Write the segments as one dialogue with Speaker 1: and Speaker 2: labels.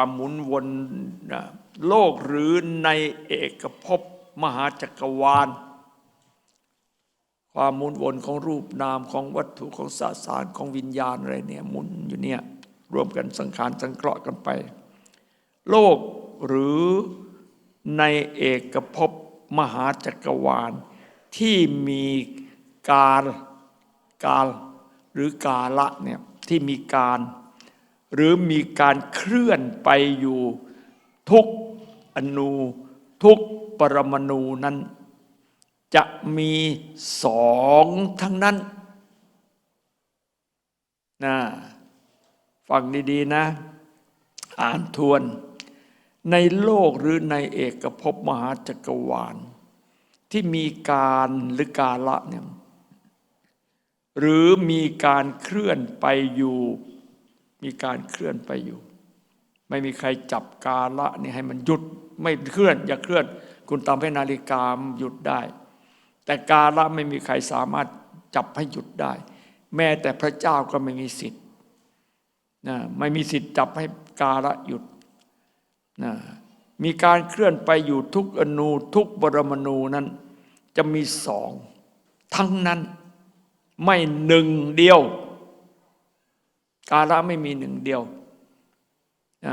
Speaker 1: ความหมุนวนนะโลกหรือในเอกภพมหาจักรวาล ความหมุนวนของรูปนามของวัตถุของสสารของวิญญาณอะไรเนี่ยหมุนอยู่เนี่ยรวมกันสังขารสังเคราะห์กันไป โลกหรือในเอกภพมหาจักรวาล ที่มีการกาลหรือกาละเนี่ยที่มีการ หรือมีการเคลื่อนไปอยู่ทุกอนูทุกปรมาณูนั้น จะมีสองทั้งนั้นนะฟังดีๆนะ อ่านทวน ในโลกหรือในเอกภพมหาจักรวาล ที่มีการหรือกาละเนี่ยหรือมีการเคลื่อนไปอยู่ มีการเคลื่อนไปอยู่ ไม่มีใครจับกาละนี่ให้มันหยุดไม่เคลื่อน อย่าเคลื่อน คุณทำให้นาฬิกาหยุดได้ แต่กาละไม่มีใครสามารถจับให้หยุดได้ แม้แต่พระเจ้าก็ไม่มีสิทธิ์นะไม่มีสิทธิ์จับให้กาละหยุดนะมีการเคลื่อนไปอยู่ทุกอนูทุกบรมนูนั้น จะมีสอง ทั้งนั้นไม่หนึ่งเดียว กาละไม่มีหนึ่งเดียวอ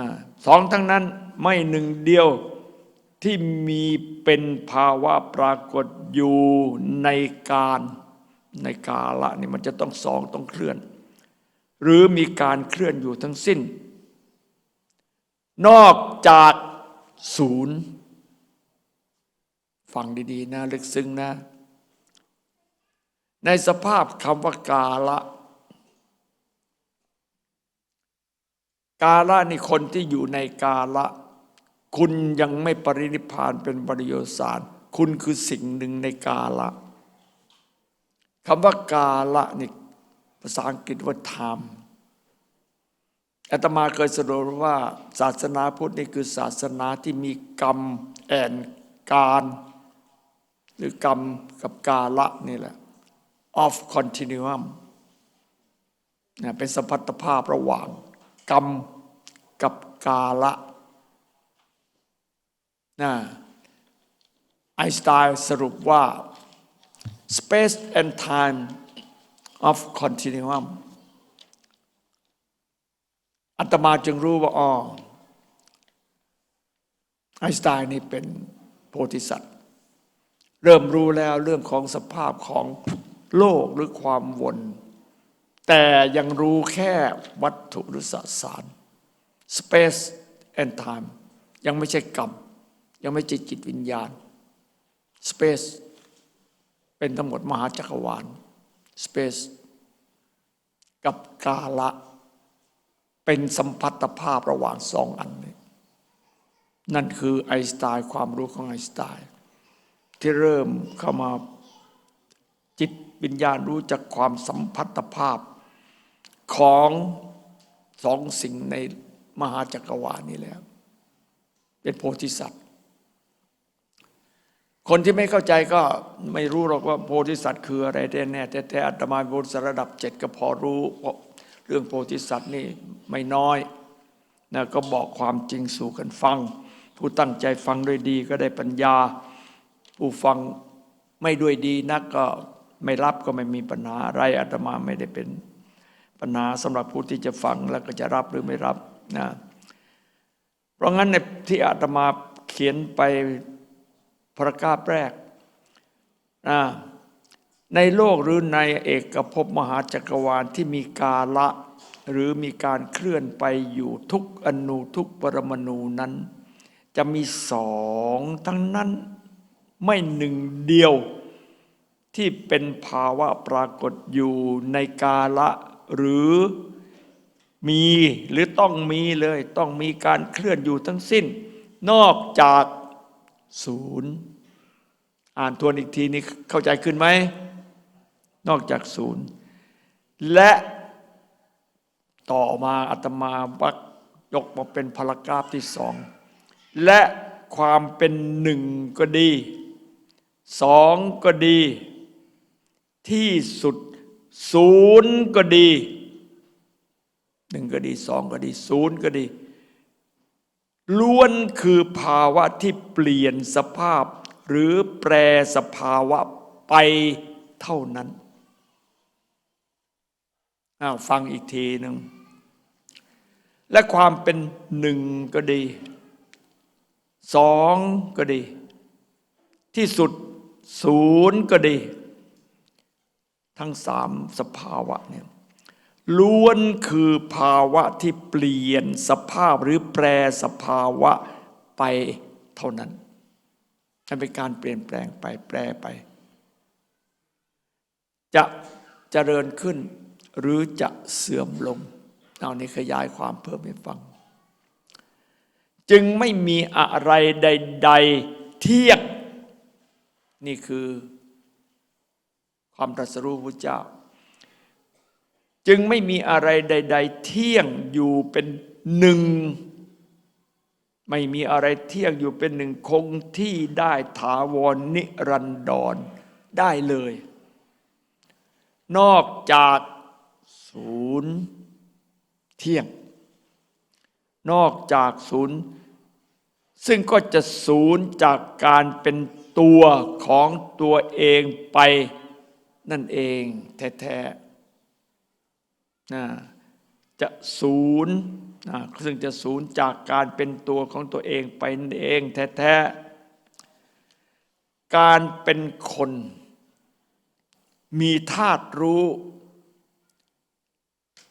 Speaker 1: สองทั้งนั้นไม่หนึ่งเดียวที่มีเป็นภาวะปรากฏอยู่ในการในกาละนี่มันจะต้องสองต้องเคลื่อน หรือมีการเคลื่อนอยู่ทั้งสิ้น นอกจากศูนย์ฟังดี ๆ นะลึกซึ้งนะ ในสภาพคำว่ากาละ กาละนี่คนที่อยู่ในกาละ คุณยังไม่ปรินิพานเป็นบริโยสาร คุณคือสิ่งหนึ่งในกาละคำว่ากาละนี่ภาษาอังกฤษว่า time อาตมาเคยสรุปว่า ศาสนาพุทธนี่คือศาสนาที่มีกรรมแอนการ หรือกรรมกับกาละนี่แหละ of continuum เป็นสัมพัทธภาพระหว่าง กรรมกับกาละนะไอน์สไตน์สรุปว่า space and time of continuum อัตมาจึงรู้ว่าอ๋อไอน์สไตน์นี่เป็นโพธิสัตว์ เริ่มรู้แล้วเรื่องของสภาพของโลกหรือความวน แต่ยังรู้แค่วัตถุหรือสสาร space and time ยังไม่ใช่กรรม ยังไม่ใช่จิตวิญญาณ space เป็นทั้งหมดมหาจักรวาล space กับกาละ เป็นสัมพัทธภาพระหว่างสองอันนี้นั่นคือไอน์สไตน์ความรู้ของไอน์สไตน์ที่เริ่มเข้ามาจิตวิญญาณรู้จักความสัมพัทธภาพ ของสองสิ่งในมหาจักรวาลนี้แล้ว เป็นโพธิสัตว์ คนที่ไม่เข้าใจก็ไม่รู้หรอกว่าโพธิสัตว์คืออะไรแน่แต่แต่อาตมาบนสระดับเจ็ดก็พอรู้เรื่องโพธิสัตว์นี่ไม่น้อยนะก็บอกความจริงสู่กันฟัง ผู้ตั้งใจฟังด้วยดีก็ได้ปัญญา ผู้ฟังไม่ด้วยดีนักก็ไม่รับก็ไม่มีปัญหาอะไรอาตมาไม่ได้เป็น ปัญหาสำหรับผู้ที่จะฟังแล้วก็จะรับหรือไม่รับนะเพราะงั้นในที่อาตมาเขียนไปพระกาบแรกนะในโลกหรือในเอกภพมหาจักรวาลที่มีกาละ หรือมีการเคลื่อนไปอยู่ทุกอนูทุกปรมาณูนั้น จะมีสองทั้งนั้นไม่หนึ่งเดียวที่เป็นภาวะปรากฏอยู่ในกาละ หรือมีหรือต้องมีเลย ต้องมีการเคลื่อนอยู่ทั้งสิ้น นอกจากศูนย์ อ่านทวนอีกทีนี้เข้าใจขึ้นไหม นอกจากศูนย์ และต่อมาอาตมาวักยกมาเป็นพารากราฟที่สอง และความเป็นหนึ่งก็ดีสองก็ดี ที่สุด ศูนย์ก็ดีหนึ่งก็ดีสองก็ดีศูนย์ก็ดี ล้วนคือภาวะที่เปลี่ยนสภาพ หรือแปรสภาวะไปเท่านั้นอ้าวฟังอีกทีหนึ่งและความเป็นหนึ่งก็ดีสองก็ดี ที่สุดศูนย์ก็ดี ทั้งสามสภาวะเนี่ยล้วนคือภาวะที่เปลี่ยนสภาพหรือแปรสภาวะไปเท่านั้นมันเป็นการเปลี่ยนแปลงไปแปรไป จะเจริญขึ้นหรือจะเสื่อมลงเอานี้ขยายความเพิ่มให้ฟัง จึงไม่มีอะไรใด ๆ เทียบนี่คือ ความตรัสรู้พระเจ้า จึงไม่มีอะไรใด ๆ เที่ยงอยู่เป็นหนึ่ง ไม่มีอะไรเที่ยงอยู่เป็นหนึ่งคงที่ได้ถาวรนิรันดรได้เลย นอกจากศูนย์เที่ยง นอกจากศูนย์ซึ่งก็จะศูนย์จากการเป็นตัวของตัวเองไป นั่นเองแท้ๆจะศูนย์ซึ่งจะศูนย์จากการเป็นตัวของตัวเองไปนั่นเองแท้ๆการเป็นคน มีธาตุรู้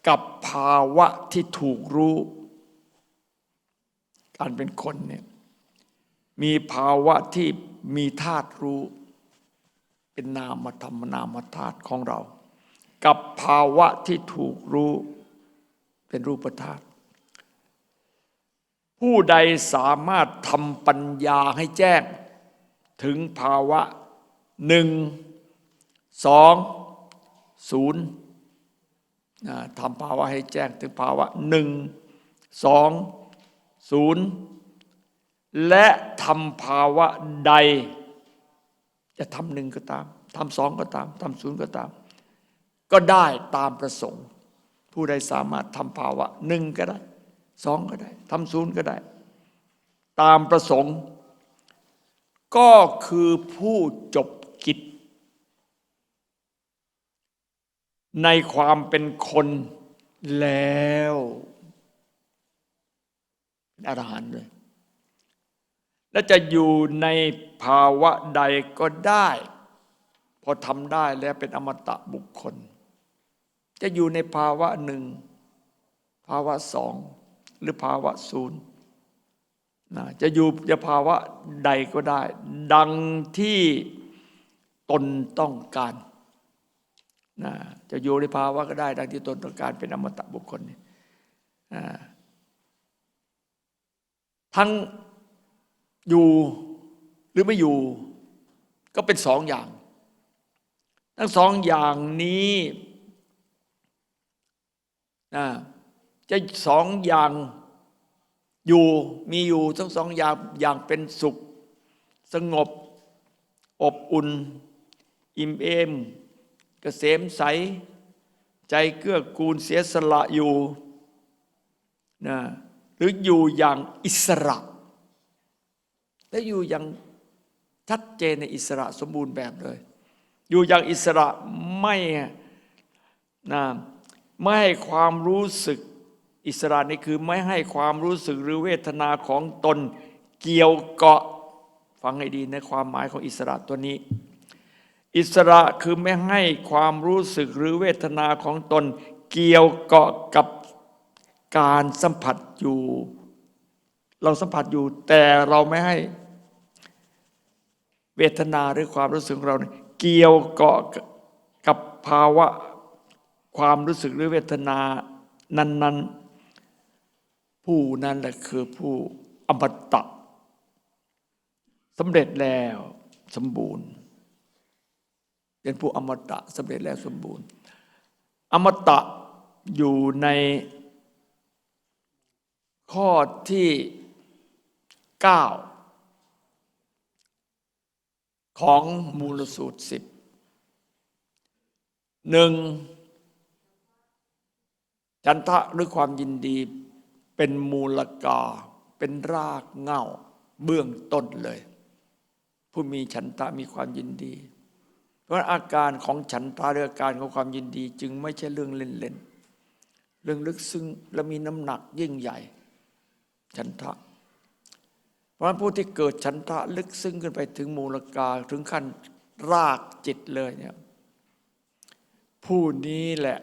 Speaker 1: กับภาวะที่ถูกรู้ การเป็นคนเนี่ยมีภาวะที่มีธาตุรู้ เป็นนามธรรมนามธาตุของเรา กับภาวะที่ถูกรู้เป็นรูปธาตุผู้ใดสามารถทำปัญญาให้แจ้ง ถึงภาวะหนึ่งสองศูนย์ทำภาวะให้แจ้งถึงภาวะหนึ่งสองศูนย์และทำภาวะใด จะทำหนึ่งก็ตามทำสองก็ตามทำศูนย์ก็ตาม ก็ได้ตามประสงค์ ผู้ใดสามารถทำภาวะหนึ่งก็ได้สองก็ได้ทำศูนย์ก็ได้ ตามประสงค์ ก็คือผู้จบกิจ ในความเป็นคนแล้วอรหันต์เลย และจะอยู่ในภาวะใดก็ได้ พอทำได้แล้วเป็นอมตะบุคคล จะอยู่ในภาวะหนึ่ง ภาวะสองหรือภาวะศูนย์นะจะอยู่ในภาวะใดก็ได้ ดังที่ตนต้องการนะจะอยู่ในภาวะก็ได้ ดังที่ตนต้องการเป็นอมตะบุคคลทั้ง อยู่หรือไม่อยู่ ก็เป็นสองอย่าง ทั้งสองอย่างนี้นะจะสองอย่างอยู่มีอยู่ทั้งสองอย่างอย่างเป็นสุข สงบ อบอุ่น อิ่มเอมกเกษมใส ใจเกื้อกูลเสียสละอยู่นะหรืออยู่อย่างอิสระ และอยู่อย่างชัดเจนในอิสระสมบูรณ์แบบเลย อยู่อย่างอิสระไม่นะไม่ให้ความรู้สึกอิสระนี่คือไม่ให้ความรู้สึกหรือเวทนาของตนเกี่ยวเกาะฟังให้ดีในความหมายของอิสระตัวนี้ อิสระคือไม่ให้ความรู้สึกหรือเวทนาของตนเกี่ยวเกาะกับการสัมผัสอยู่ เราสัมผัสอยู่แต่เราไม่ให้ เวทนาหรือความรู้สึกของเรา เกี่ยวเกาะกับภาวะความรู้สึกหรือเวทนานั้น ๆ ผู้นั้นแหละคือผู้อมตะสำเร็จแล้วสมบูรณ์ เป็นผู้อมตะสำเร็จแล้วสมบูรณ์ อมตะอยู่ในข้อที่ 9 ของมูลสูตรสิบหนึ่งฉันทะหรือความยินดีเป็นมูลกา เป็นรากเง้าเบื้องต้นเลย ผู้มีฉันทะมีความยินดี เพราะอาการของฉันทะหรืออาการของความยินดี จึงไม่ใช่เรื่องเล่นๆเรื่องลึกซึ้งและมีน้ำหนักยิ่งใหญ่ ฉันทะ เพราะฉะผู้ที่เกิดฉันทะลึกซึ้งขึ้นไปถึงมูลกาถึงขั้นรากจิตเลยเนี่ยผู้นี้แหละ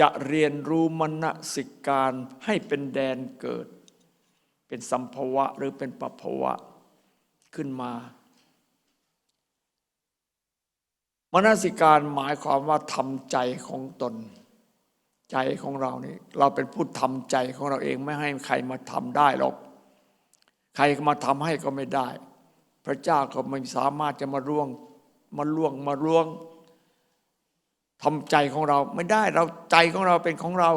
Speaker 1: จะเรียนรู้มณสิการให้เป็นแดนเกิด เป็นสัมภวะหรือเป็นปภวะขึ้นมามนสิการหมายความว่าทำใจของตน ใจของเรานี่เราเป็นผู้ทำใจของเราเองไม่ให้ใครมาทำได้หรอก ใครมาทำให้ก็ไม่ได้ พระเจ้าก็ไม่สามารถจะมาร่วงมาล่วงมาร่วงทำใจของเราไม่ได้เราใจของเราเป็นของเรา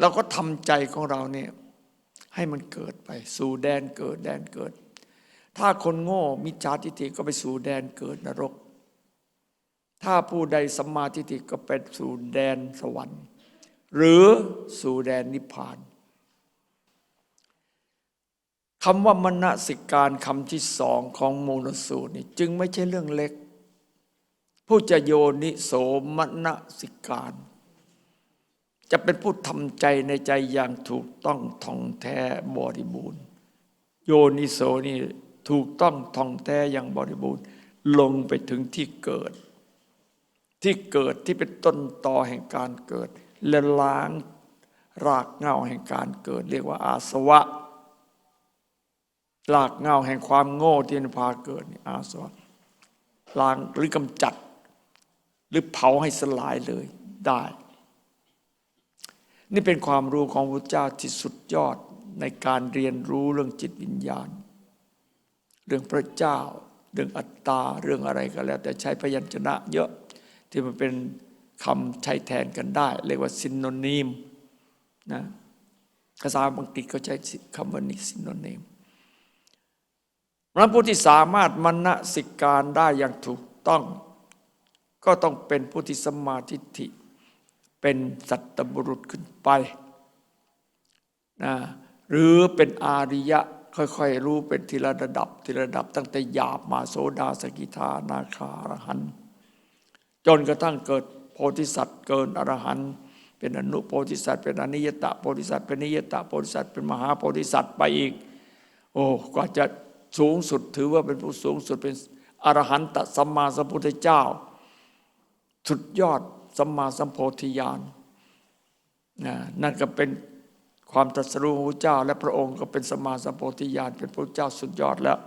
Speaker 1: เราก็ทำใจของเราเนี่ยให้มันเกิดไป สู่แดนเกิดแดนเกิด ถ้าคนโง่มิจฉาทิฏฐิก็ไปสู่แดนเกิดนรก ถ้าผู้ใดสัมมาทิฏฐิก็ไปสู่แดนสวรรค์ หรือสู่แดนนิพพาน คำว่ามณสิการคำที่สองของมูลสูตรนี่จึงไม่ใช่เรื่องเล็ก ผู้จะโยนิโสมณสิการ จะเป็นผู้ทำใจในใจอย่างถูกต้องท่องแท้บริบูรณ์ โยนิโสนี่ถูกต้องท่องแท้อย่างบริบูรณ์ ลงไปถึงที่เกิด ที่เกิดที่เป็นต้นตอแห่งการเกิด และล้างรากเหง้าแห่งการเกิด เรียกว่าอาสวะ รากเงาแห่งความโง่ที่มันพาเกิดนี่อาสวะล้างหรือกำจัด หรือเผาให้สลายเลยได้ นี่เป็นความรู้ของพระเจ้าที่สุดยอดในการเรียนรู้เรื่องจิตวิญญาณ เรื่องพระเจ้า เรื่องอัตตา เรื่องอะไรก็แล้ว แต่ใช้พยัญชนะเยอะที่มันเป็นคำใช้แทนกันได้ เรียกว่าซินโนนิมนะภาษาอังกฤษเขาใช้คำว่านิซินโนนิม พระผู้ที่สามารถมณสิการได้อย่างถูกต้อง ก็ต้องเป็นผู้ที่สมาทิฏฐิเป็นสัตตบุรุษขึ้นไปนะหรือเป็นอาริยะค่อยๆ รู้เป็นทีละระดับทีละระดับ ตั้งแต่หยาบมาโสดาสกิทานาคาอรหันจนกระทั่งเกิดโพธิสัตว์เกินอรหันต์เป็นอนุโพธิสัตว์เป็นอนิยตะโพธิสัตว์เป็นนิยตะโพธิสัตว์เป็นมหาโพธิสัตว์ไปอีก โอ้กว่าจะ สูงสุดถือว่าเป็นผู้สูงสุดเป็นอรหันตสัมมาสัมพุทธเจ้า สุดยอดสัมมาสัมโพธิญาณนนั่นก็เป็นความตรัสรู้ของพระเจ้า และพระองค์ก็เป็นสัมมาสัมโพธิญาณเป็นพระเจ้าสุดยอดแล้ว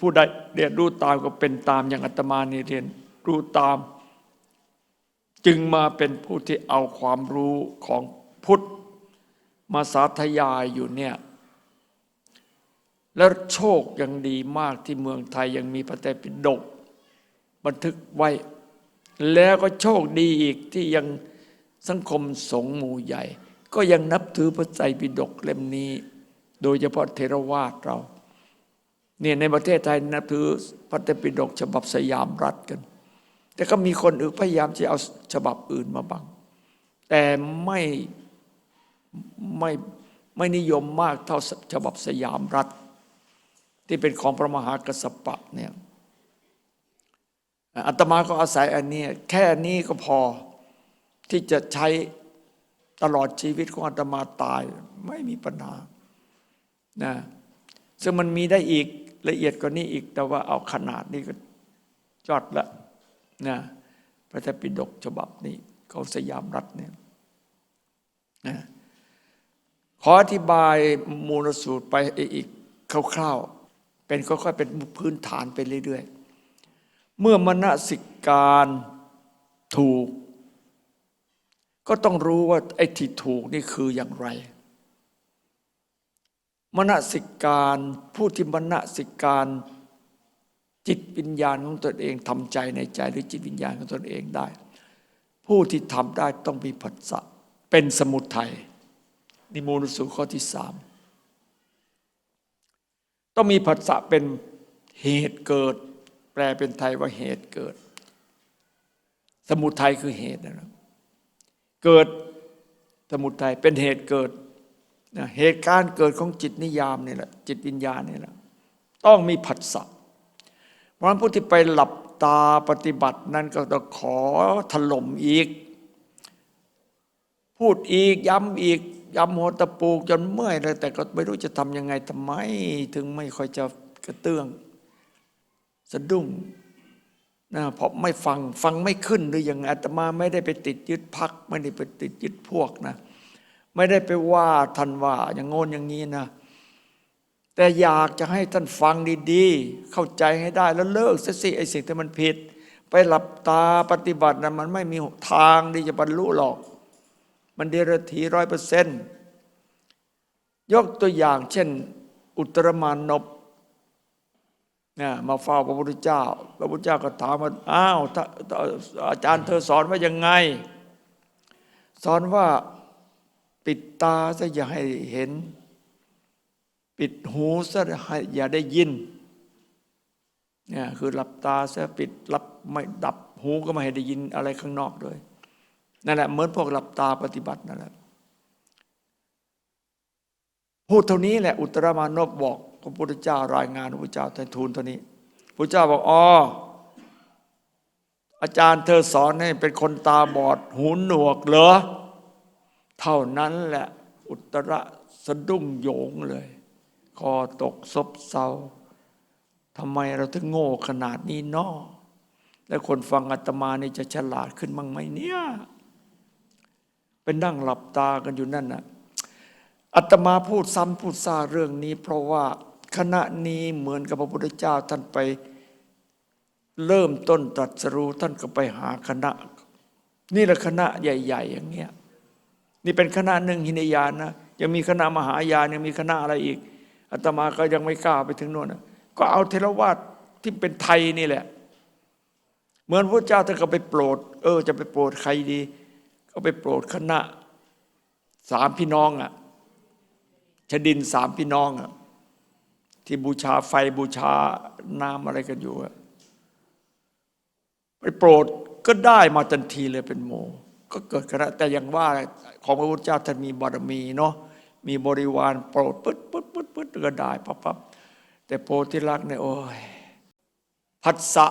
Speaker 1: ผู้ใดเรียนรู้ตามก็เป็นตามอย่างอาตมานี่เรียนรู้ตาม จึงมาเป็นผู้ที่เอาความรู้ของพุทธมาสาธยายอยู่เนี่ย แล้วโชคยังดีมากที่เมืองไทยยังมีพระไตรปิฎกบันทึกไว้ แล้วก็โชคดีอีกที่ยังสังคมสงฆ์หมู่ใหญ่ ก็ยังนับถือพระไตรปิฎกเล่มนี้ โดยเฉพาะเทรวาสเราเนี่ยในประเทศไทยนับถือพระไตรปิฎกฉบับสยามรัฐกัน แต่ก็มีคนอื่นพยายามจะเอาฉบับอื่นมาบัง แต่ไม่ไม่ไม่นิยมมากเท่าฉบับสยามรัฐ ที่เป็นของพระมหากษัตริย์เนี่ยอาตมาก็อาศัยอันนี้แค่นี้ก็พอที่จะใช้ตลอดชีวิตของอาตมาตาย ไม่มีปัญหานะซึ่งมันมีได้อีกละเอียดกว่านี้อีก แต่ว่าเอาขนาดนี้ก็ยอดละนะพระเจ้าปิฎกฉบับนี้ของสยามรัฐเนี่ยนะขออธิบายมูลสูตรไปอีกคร่าวๆ เป็นค่อยๆเป็นพื้นฐานไปเรื่อยๆ เมื่อมณสิการถูก ก็ต้องรู้ว่าไอ้ที่ถูกนี่คืออย่างไรมณสิการผู้ที่มณสิการจิตวิญญาณของตนเองทำใจในใจหรือจิตวิญญาณของตนเองได้ ผู้ที่ทำได้ต้องมีผัสสะเป็นสมุทัยนิมูลสูข้อที่สาม ต้องมีผัสสะเป็นเหตุเกิด แปลเป็นไทยว่าเหตุเกิด สมุทัยคือเหตุนะครับเกิดสมุทัยเป็นเหตุเกิดนะเหตุการณ์เกิดของจิตนิยามนี่แหละจิตวิญญาณนี่แหละต้องมีผัสสะเพราะฉะนั้นผู้ที่ไปหลับตาปฏิบัตินั้นก็ต้องขอถล่มอีก พูดอีกย้ำอีก ย้ำหัวตะปูจนเมื่อยเลย แต่ก็ไม่รู้จะทำยังไงทำไม ถึงไม่ค่อยจะกระเตื้อง สะดุ้งนะเพราะไม่ฟังฟังไม่ขึ้นหรือยังไงอาตมาไม่ได้ไปติดยึดพัก ไม่ได้ไปติดยึดพวกนะ ไม่ได้ไปว่าท่านว่า อย่างโงนอย่างนี้นะ แต่อยากจะให้ท่านฟังดีๆ เข้าใจให้ได้แล้วเลิกซะสิไอ้สิ่งที่มันผิด ไปหลับตาปฏิบัตินะมันไม่มีทางที่จะบรรลุหรอก มันเดรถีร้อยเปอร์เซนต์ยกตัวอย่างเช่น อุตรมานพนี่ยมาเฝ้าพระพุทธเจ้า พระพุทธเจ้าก็ถามว่าอ้าวอาจารย์เธอสอนว่ายังไง สอนว่าปิดตาซะอย่าให้เห็น ปิดหูซะอย่าได้ยินเนี่ยคือหลับตาซะปิดหลับไม่ดับหูก็ไม่ให้ได้ยินอะไรข้างนอกด้วย นั่นแหละเหมือนพวกหลับตาปฏิบัตินั่นแหละพูดเท่านี้แหละ อุตรมานพบอกพระพุทธเจ้ารายงานพระพุทธเจ้าท่านทูลเท่านี้พระเจ้าบอกอ๋ออาจารย์เธอสอนให้เป็นคนตาบอดหูหนวกเหรอเท่านั้นแหละอุตระสะดุ้งโยงเลยคอตกซบเซาทำไมเราถึงโง่ขนาดนี้นอแล้วคนฟังอาตมานี่จะฉลาดขึ้นบ้างไหมเนี่ย เป็นนั่งหลับตากันอยู่นั่นน่ะอาตมาพูดซ้ำพูดซาเรื่องนี้ เพราะว่าคณะนี้เหมือนกับพระพุทธเจ้าท่านไปเริ่มต้นตรัสรู้ท่านก็ไปหาคณะ นี่แหละคณะใหญ่ ๆ อย่างเงี้ยนี่เป็นคณะหนึ่งหินยานนะยังมีคณะมหายานยังมีคณะอะไรอีกอาตมาก็ยังไม่กล้าไปถึงโน่นนะก็เอาเทรวาสที่เป็นไทยนี่แหละ เหมือนพระเจ้าท่านก็ไปโปรด เออ จะไปโปรดใครดี ก็ไปโปรดคณะสามพี่น้องอะชดินสามพี่น้องอะที่บูชาไฟบูชาน้ำอะไรกันอยู่อะไปโปรดก็ได้มาทันทีเลยเป็นโม ก็เกิดคณะแต่อย่างว่าของพระพุทธเจ้าท่านมีบารมีเนาะมีบริวารโปรดปึ๊ดปึ๊ดปึ๊ดปึ๊ดก็ได้ปั๊บปั๊บแต่โพธิลักษณ์เนี่ยโอ้ยผัสสะ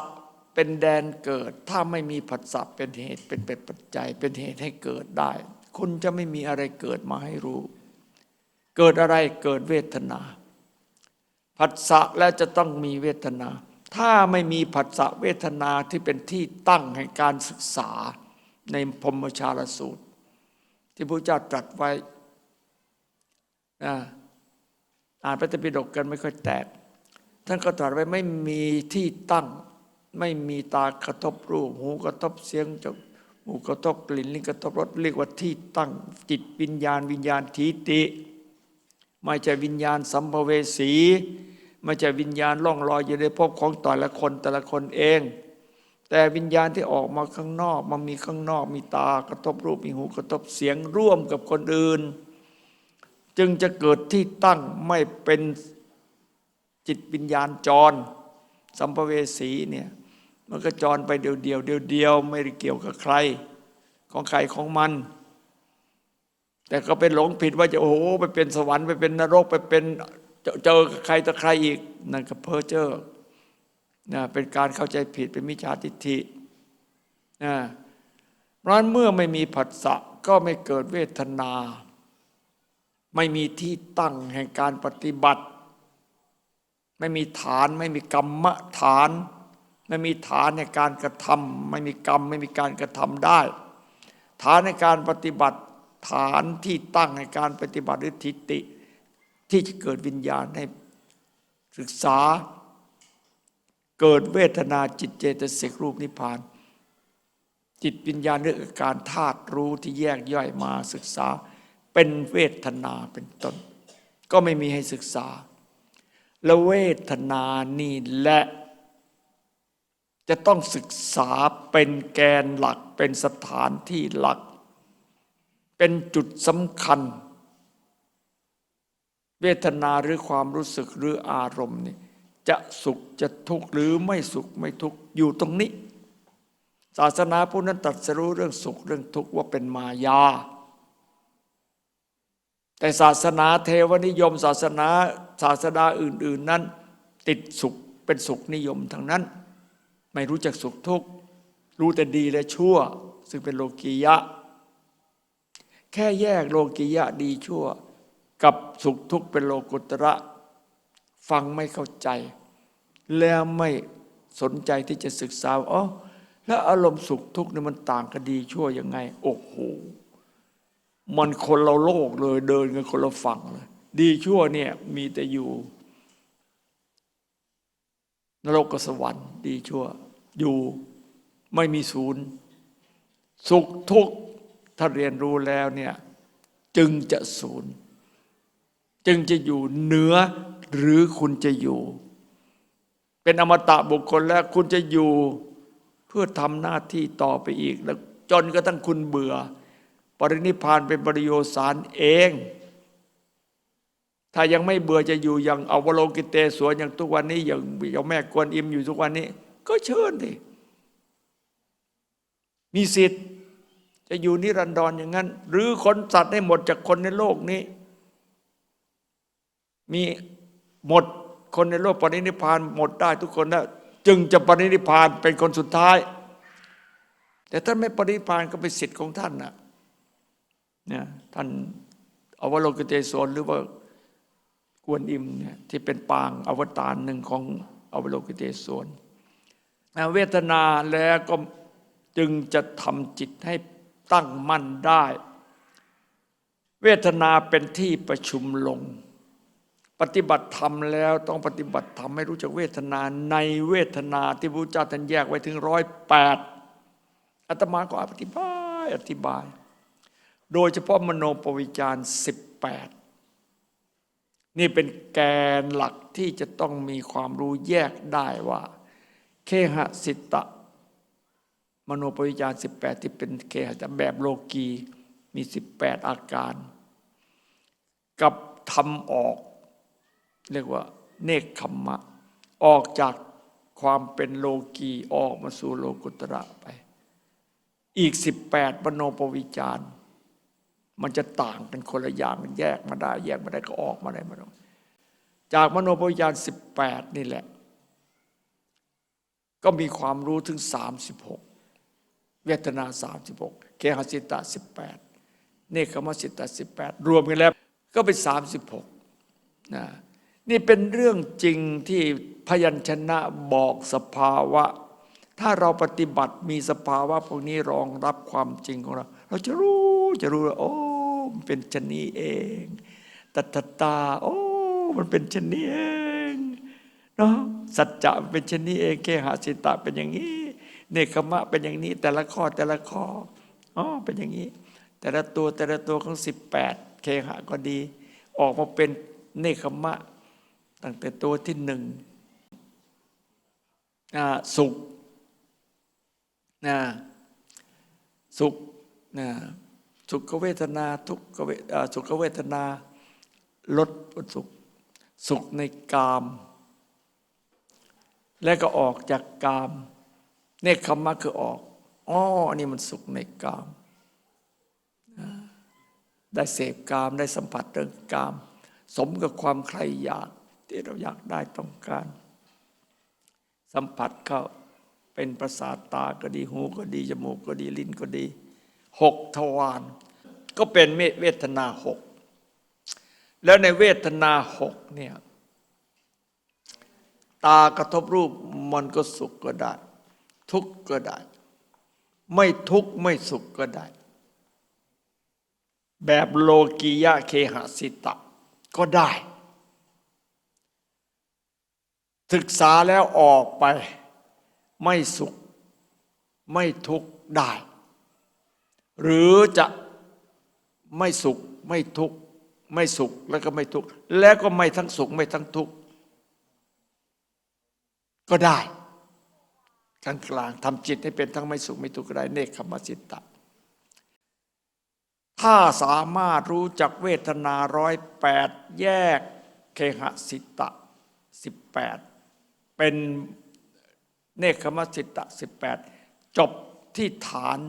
Speaker 1: เป็นแดนเกิด ถ้าไม่มีผัสสะเป็นเหตุเป็นเป็นปัจจัย เป็นเหตุให้เกิดได้ คุณจะไม่มีอะไรเกิดมาให้รู้ เกิดอะไรเกิดเวทนาผัสสะแล้วจะต้องมีเวทนา ถ้าไม่มีผัสสะเวทนาที่เป็นที่ตั้งแห่งการศึกษาในพรมชาลสูตร ที่พระเจ้าตรัสไว้นะอ่านพระไตรปิฎกกันไม่ค่อยแตก ท่านก็ตรัสไว้ไม่มีที่ตั้ง ไม่มีตากระทบรูป หูกระทบเสียงจมูกกระทบกลิ่นลิ้นกระทบรสเรียกว่าที่ตั้งจิตวิญญาณวิญญาณทีติ ไม่ใช่วิญญาณสัมภเวสีไม่ใช่วิญญาณล่องลอยอยู่ในภพของแต่ละคนแต่ละคนเอง แต่วิญญาณที่ออกมาข้างนอกมามีข้างนอก มีตากระทบรูปมีหูกระทบเสียงร่วมกับคนอื่น จึงจะเกิดที่ตั้งไม่เป็นจิตวิญญาณจร สัมภเวสีเนี่ย มันก็จรไปเดียวเดียวเดียวเดียวไม่ได้เกี่ยวกับใคร ของใครของมัน แต่ก็เป็นหลงผิดว่าจะโอ้โหไปเป็นสวรรค์ไปเป็นนรกไปเป็นเจอใครต่อใครอีกนั่นก็เพ้อเจ้อนะเป็นการเข้าใจผิดเป็นมิจฉาทิฏฐินะเพราะฉะนั้นเมื่อไม่มีผัสสะก็ไม่เกิดเวทนา ไม่มีที่ตั้งแห่งการปฏิบัติ ไม่มีฐานไม่มีกรรมฐาน ไม่มีฐานในการกระทำไม่มีกรรม ไม่มีการกระทำได้ ฐานในการปฏิบัติฐานที่ตั้งในการปฏิบัติหรือทิฏฐิที่จะเกิดวิญญาณให้ศึกษา เกิดเวทนาจิตเจตสิกรูปนิพพาน จิตวิญญาณเรื่องการธาตุรู้ที่แยกย่อยมาศึกษา เป็นเวทนาเป็นต้น ก็ไม่มีให้ศึกษา แล้วเวทนานี่แหละ จะต้องศึกษาเป็นแกนหลักเป็นสถานที่หลัก เป็นจุดสำคัญ เวทนาหรือความรู้สึกหรืออารมณ์นี่จะสุขจะทุกข์หรือไม่สุขไม่ทุกข์อยู่ตรงนี้ ศาสนาพุทธนั้นตรัสรู้เรื่องสุขเรื่องทุกข์ว่าเป็นมายา แต่ศาสนาเทวนิยม ศาสนาศาสนาอื่น ๆนั้น ติดสุขเป็นสุขนิยมทั้งนั้น ไม่รู้จักสุขทุกข์รู้แต่ดีและชั่ว ซึ่งเป็นโลกียะ แค่แยกโลกียะดีชั่ว กับสุขทุกข์เป็นโลกุตระ ฟังไม่เข้าใจ แล้วไม่สนใจที่จะศึกษาอ๋อแล้วอารมณ์สุขทุกข์นี่มันต่างกันดีชั่วยังไง โอ้โหมันคนเราโลกเลยเดินกันคนละฝั่งเลย ดีชั่วเนี่ยมีแต่อยู่ นรกกับสวรรค์ดีชั่ว อยู่ไม่มีศูนย์ สุขทุกข์ถ้าเรียนรู้แล้วเนี่ยจึงจะศูนย์ จึงจะอยู่เหนือหรือคุณจะอยู่ เป็นอมตะบุคคลแล้วคุณจะอยู่เพื่อทำหน้าที่ต่อไปอีก แล้วจนกระทั่งคุณเบื่อ ปรินิพพานเป็นปริโยสารเอง ถ้ายังไม่เบื่อจะอยู่อย่างอวโลกิเตสวนอย่างทุกวันนี้อย่างอย่างแม่กวนอิมอยู่ทุกวันนี้ ก็เชิญดิมีสิทธิ์จะอยู่นิรันดรอย่างนั้น หรือคนสัตว์ให้หมดจากคนในโลกนี้ มีหมดคนในโลกปรินิพานหมดได้ทุกคนแล้วจึงจะปรินิพานเป็นคนสุดท้าย แต่ท่านไม่ปรินิพานก็เป็นสิทธิ์ของท่านนะเนี่ยท่านอวโลกิเตศนหรือว่า กวนอิมเนี่ยที่เป็นปางอวตารหนึ่งของอวโลกิเตศวนเวทนาแล้วก็จึงจะทำจิตให้ตั้งมั่นได้ เวทนาเป็นที่ประชุมลง ปฏิบัติธรรมแล้วต้องปฏิบัติธรรมให้รู้จักเวทนาในเวทนาที่พระเจ้าท่านแยกไว้ถึงร้อยแปดอาตมาก็อธิบายอธิบาย โดยเฉพาะมโนปวิจารสิบแปด นี่เป็นแกนหลักที่จะต้องมีความรู้แยกได้ว่า เคหสิตะ มโนปวิจารสิบแปดที่เป็นเคหะแบบโลกีมีสิบแปดอาการ กับทำออก เรียกว่า เนคขมมะ ออกจากความเป็นโลกีออกมาสู่โลกุตระไป อีกสิบแปดมโนปวิจาร มันจะต่างกันคนละอย่างมันแยกมาได้ แยกมาได้ก็ออกมาได้มาได้จากมโนปวิจารสิบแปดนี่แหละ ก็มีความรู้ถึงสามสิบหกเวทนาสามสิบหกเคหสิตาสิบแปดเนคขมสิตาสิบแปดรวมกันแล้วก็เป็นสามสิบหกนะนี่เป็นเรื่องจริงที่พยัญชนะบอกสภาวะ ถ้าเราปฏิบัติมีสภาวะพวกนี้รองรับความจริงของเรา เราจะรู้จะรู้ว่าโอ้ มันเป็นชนนี้เองตัตตา โอ้มันเป็นชนนี้เองเนาะสัจจะเป็นชนนี้เองเคหะสิตะเป็นอย่างนี้เนคขมะเป็นอย่างนี้ แต่ละข้อแต่ละข้ออ๋อเป็นอย่างนี้ แต่ละตัวแต่ละตัวของสิบแปดเคหะก็ดี ออกมาเป็นเนคขมะ ตั้งแต่ตัวที่หนึ่งสุขนะสุขนะ สุขเวทนาทุกขเวสุขเวทนาลดสุข สุขในกาม และก็ออกจากกาม เนคขมะคือออกอ๋ออันนี้มันสุขในกาม ได้เสพกามได้สัมผัสเรื่องกาม สมกับความใครอยากที่เราอยากได้ต้องการ สัมผัสเข้าเป็นประสาทตาก็ดีหูก็ดีจมูกก็ดีลิ้นก็ดี หกทวารก็เป็นเวทนาหกแล้วในเวทนาหกเนี่ยตากระทบรูปมันก็สุขก็ได้ ทุกข์ก็ได้ ไม่ทุกข์ไม่สุขก็ได้ แบบโลกียะเคหสิตะก็ได้ ศึกษาแล้วออกไป ไม่สุข ไม่ทุกข์ได้ หรือจะไม่สุขไม่ทุกข์ไม่สุขแล้วก็ไม่ทุกข์แล้วก็ไม่ทั้งสุขไม่ทั้งทุกข์ก็ได้กลางกลางทำจิตให้เป็นทั้งไม่สุขไม่ทุกข์ก็ได้เนคขมสิตตะ ถ้าสามารถรู้จักเวทนาร้อยแปดแยกเคหสิตะสิบแปดเป็นเนคขมสิตะสิบแปดจบที่ฐาน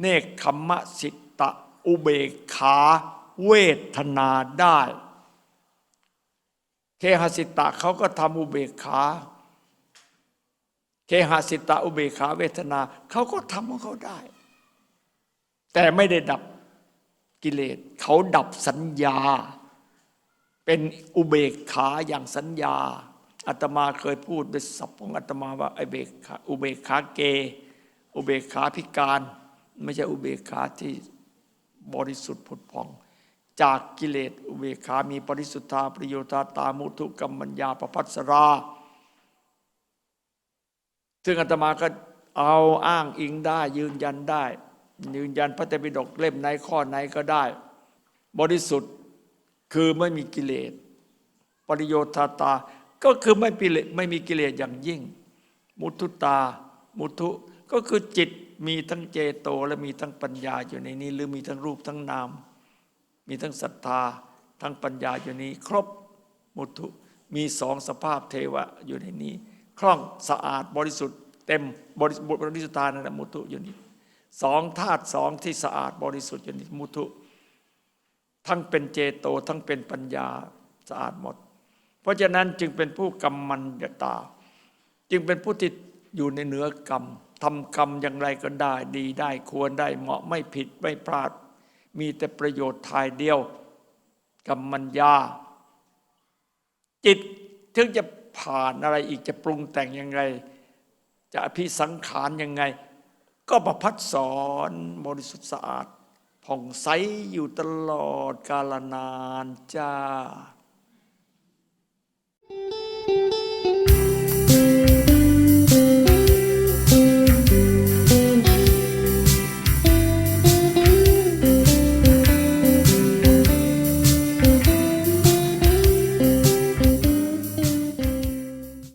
Speaker 1: เนคขมมะสิตะอุเบกขาเวทนาได้ เคหสิตะเขาก็ทำอุเบกขาเคหสิตะอุเบกขาเวทนาเขาก็ทำของเขาได้ แต่ไม่ได้ดับกิเลสเขาดับสัญญา เป็นอุเบกขาอย่างสัญญาอาตมาเคยพูดเป็นศัพท์ของอาตมาว่าไอเบกขาอุเบกขาเก อุเบกขาพิการ ไม่ใช่อุเบกขาที่บริสุทธิ์ผุดพอง จากกิเลสอุเบกขามีปริสุทธาประโยชน์ตามุทุกรรมัญญาประพัสรา ซึ่งอาตมาก็เอาอ้างอิงได้ยืนยันได้ ยืนยันพระเตปิฎกเล่มไหนข้อไหนก็ได้ บริสุทธิ์คือไม่มีกิเลสปริโยธาตาก็คือไม่มีไม่มีกิเลสอย่างยิ่ง มุทุตา มุทุก็คือจิต มีทั้งเจโตและมีทั้งปัญญาอยู่ในนี้ หรือมีทั้งรูปทั้งนาม มีทั้งศรัทธา ทั้งปัญญาอยู่นี้ ครบมุทุมีสองสภาพเทวะอยู่ในนี้ คล่องสะอาดบริสุทธิ์เต็มบริสุทธิ์บริสุทธานั่นแหละมุทุอยู่นี้สองธาตุสองที่สะอาดบริสุทธิ์อยู่นี้มุทุทั้งเป็นเจโตทั้งเป็นปัญญาสะอาดหมด เพราะฉะนั้นจึงเป็นผู้กรรมันยตา จึงเป็นผู้ที่ อยู่ในเหนือกรรมทำกรรมอย่างไรก็ได้ดีได้ควรได้เหมาะไม่ผิดไม่พลาด มีแต่ประโยชน์ทายเดียวกรรมัญญา จิตถึงจะผ่านอะไรอีกจะปรุงแต่งยังไง จะอภิสังขารยังไง ก็ประพัดสอนบริสุทธิ์สะอาดผ่องใสอยู่ตลอดกาลนานจ้า